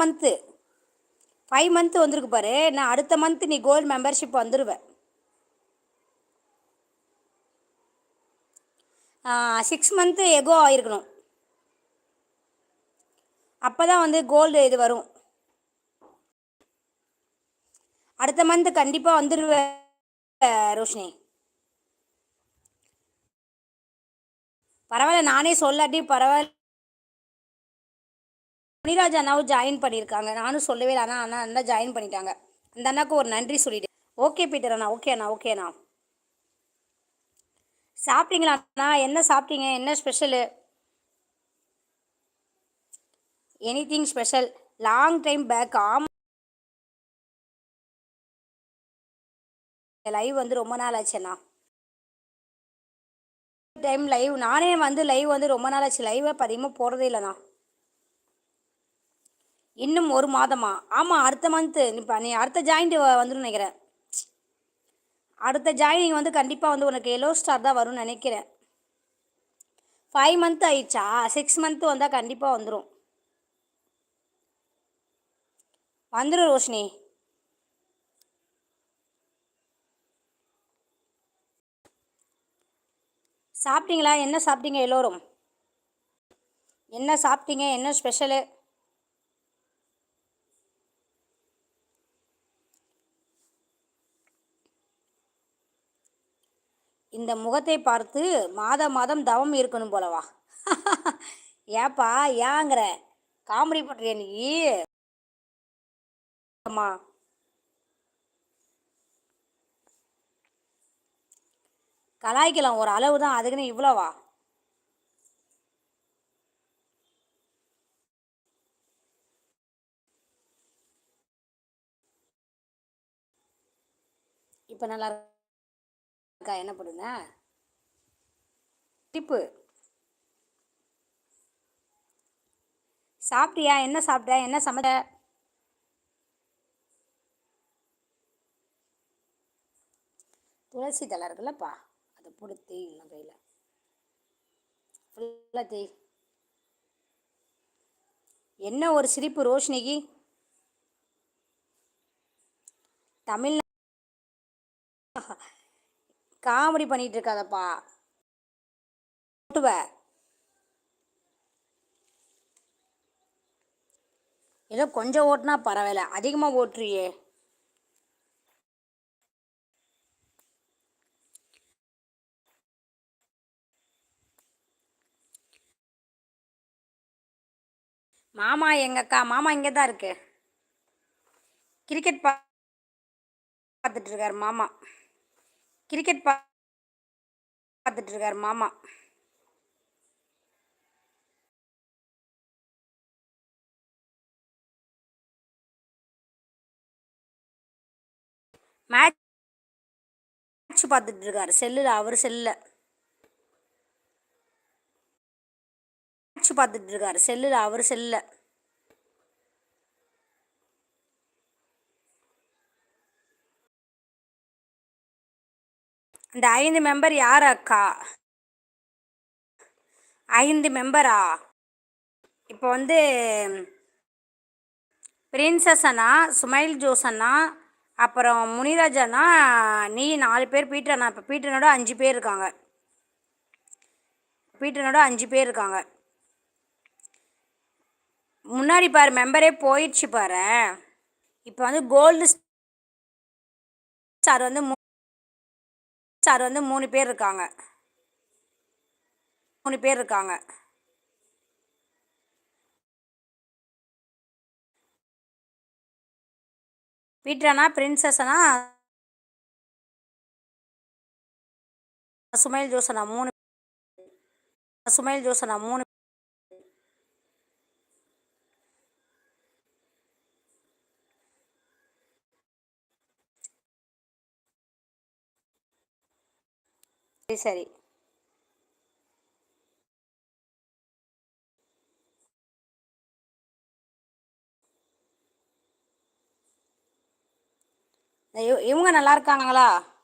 Month five month வந்திருக்கு பாரு. நான் அடுத்த மந்த்து நீ கோல்டு மெம்பர்ஷிப் வந்துடுவேன் சிக்ஸ் மந்த்து எகோ ஆயிருக்கணும். அப்போ தான் வந்து கோல்டு இது வரும். அடுத்த மந்த்து கண்டிப்பாக வந்துடுவேன் ரோஷினி. பரவாயில்ல நானே சொல்லாட்டி பரவாயில்ல. முனிராஜ் அண்ணாவும் ஜாயின் பண்ணியிருக்காங்க. நானும் சொல்லவே இல்லை. அண்ணா அண்ணா அண்ணா ஜாயின் பண்ணிட்டாங்க. அந்த அண்ணாக்கு ஒரு நன்றி சொல்லிட்டு. ஓகே பீட்டர் அண்ணா. ஓகே அண்ணா. ஓகே அண்ணா. சாப்பிட்டீங்களா அண்ணா? என்ன சாப்பிட்டீங்க? என்ன special any thing special long time back ஆமாம் லைவ் வந்து ரொம்ப நாள் ஆச்சுண்ணா டைம் லைவ் நானே வந்து லைவ் வந்து ரொம்ப நாள் ஆச்சு. லைவை பதிகமாக போகிறதே இல்லைண்ணா இன்னும் ஒரு மாதமா? ஆமாம் அடுத்த மந்த்து இப்போ நீ அடுத்த ஜாயிண்ட் வந்துடும் நினைக்கிறேன். அடுத்த ஜாயினிங் வந்து கண்டிப்பாக வந்து உனக்கு எல்லோ ஸ்டார் தான் வரும்னு நினைக்கிறேன். ஃபைவ் மந்த் ஆயிடுச்சா? சிக்ஸ் மந்த்து வந்தால் கண்டிப்பாக வந்துடும் வந்துடும் ரோஷினி. சாப்பிட்டீங்களா? என்ன சாப்பிட்டீங்க? எல்லோரும்? என்ன சாப்பிட்டீங்க? என்ன ஸ்பெஷலு இந்த முகத்தை பார்த்து மாத மாதம் தவம் இருக்கணும் போலவா? ஏப்பா ஏங்கிற? காமெடி பண்ணுறிய நீ? ஆமா கலாய்க்கலாம் ஒரு அளவு தான் அதுக்குன்னு இவ்வளோவா? இப்போ நல்லா என்ன பண்ணுங்க டிப்பு. சாப்பிட்டியா? என்ன சாப்பிட்ட? என்ன சமைச்ச? துளசி தலை இருக்குல்லப்பா. அதை போட்டு தேய்லாம் கையில். ஃபுல்லாக தேய். என்ன ஒரு சிரிப்பு ரோஷினிக்கு? தமிழ் காமெடி பண்ணிட்டு இருக்காதப்பா ஓட்டுவ. ஏதோ கொஞ்சம் ஓட்டுனா பரவாயில்ல. அதிகமாக ஓட்டுறியே. மாமா எங்க அக்கா மாமா இங்கே தான் இருக்கு. கிரிக்கெட் பார்த்துட்டு இருக்காரு மாமா. கிரிக்கெட் பார்த்துட்டு இருக்காரு மாமா. மேட்ச் பார்த்துட்டு இருக்காரு செல்லில் அவர் செல்லில். மேட்ச் பார்த்துட்டு இருக்காரு செல்லில் அவர் செல்லில். இந்த ஐந்து மெம்பர் யார் அக்கா ஐந்து மெம்பரா இப்போ வந்து பிரின்சஸ் அண்ணா சுமைல் ஜோஸ் அண்ணா அப்புறம் முனிராஜ் அண்ணா நீ நாலு பேர் பீட்டர் அண்ணா இப்போ பீட்டனோட அஞ்சு பேர் இருக்காங்க. பீட்டனோட அஞ்சு பேர் இருக்காங்க. முன்னாடி பாரு மெம்பரே போயிடுச்சு பாரு இப்போ வந்து கோல்டு ஸ்டார் வந்து சார் வந்து மூணு பேர் இருக்காங்க. மூணு பேர் இருக்காங்க. பீட்ரானா பிரின்சஸ்னா சுமைல் ஜோசனா மூணு சுமைல் ஜோசனா மூணு சரி சரி. இவங்க நல்லா இருக்காங்களா